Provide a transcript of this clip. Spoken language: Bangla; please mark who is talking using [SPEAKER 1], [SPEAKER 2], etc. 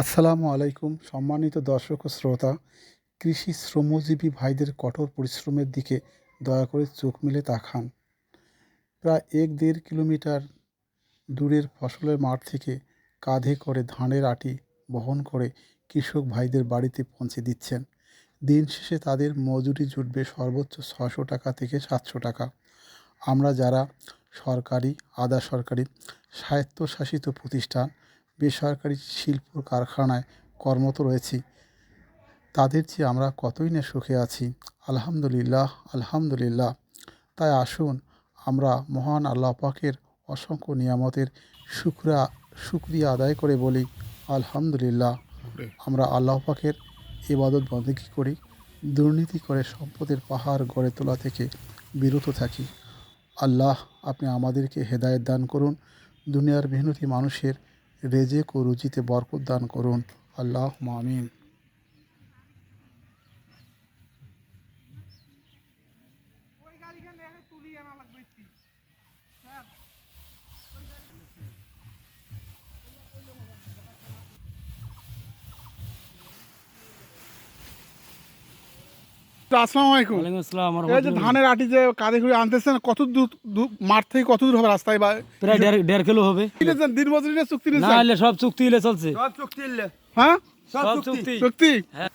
[SPEAKER 1] আসসালামু আলাইকুম, সম্মানিত দর্শক ও শ্রোতা। কৃষি শ্রমজীবী ভাইদের কঠোর পরিশ্রমের দিকে দয়া করে চোখ মেলে তাকান। প্রায় এক দেড় কিলোমিটার দূরের ফসলের মাঠ থেকে কাঁধে করে ধানের আটি বহন করে কৃষক ভাইদের বাড়িতে পৌঁছে দিচ্ছেন। দিন শেষে তাদের মজুরি জুটবে সর্বোচ্চ ছশো টাকা থেকে সাতশো টাকা। আমরা যারা সরকারি, আধা সরকারি, স্বায়ত্তশাসিত প্রতিষ্ঠান বেসরকারি শিল্প কারখানায় কর্মরত রয়েছি। তাদের চেয়ে আমরা কতই না সুখে আছি। আলহামদুলিল্লাহ আলহামদুলিল্লাহ। তাই আসুন আমরা মহান আল্লাহ পাকের অসংখ্য নিয়ামতের শুক্রা শুক্রিয়া আদায় করে বলি আলহামদুলিল্লাহ। আমরা আল্লাহ পাকের ইবাদত বন্দেগী করি? দুর্নীতি করে সম্পদের পাহাড় গড়ে তোলা থেকে বিরত থাকি। আল্লাহ আপনি আমাদেরকে হেদায়েত দান করুন। দুনিয়ার মেহনতি মানুষের রেজেক ও রুজিতে বরকত দান করুন। আল্লাহ মামিন আসসালামু আলাইকুম।
[SPEAKER 2] ওয়ালাইকুম আসসালাম
[SPEAKER 1] এই যে। ধানের আটি যে কাঁধে করে আনতেছেন কত দূর দূর- মাঠ থেকে কত দূর হবে রাস্তায় বা
[SPEAKER 2] প্রায় দেড় দেড় কিলো হবে।
[SPEAKER 1] নিয়েছেন? দিন বছর না চুক্তি
[SPEAKER 2] না
[SPEAKER 1] নিয়েছেন?
[SPEAKER 2] হলে সব চুক্তি হলে চলছে।
[SPEAKER 1] হ্যাঁ?
[SPEAKER 2] সব চুক্তি।
[SPEAKER 1] চুক্তি?
[SPEAKER 2] হ্যাঁ।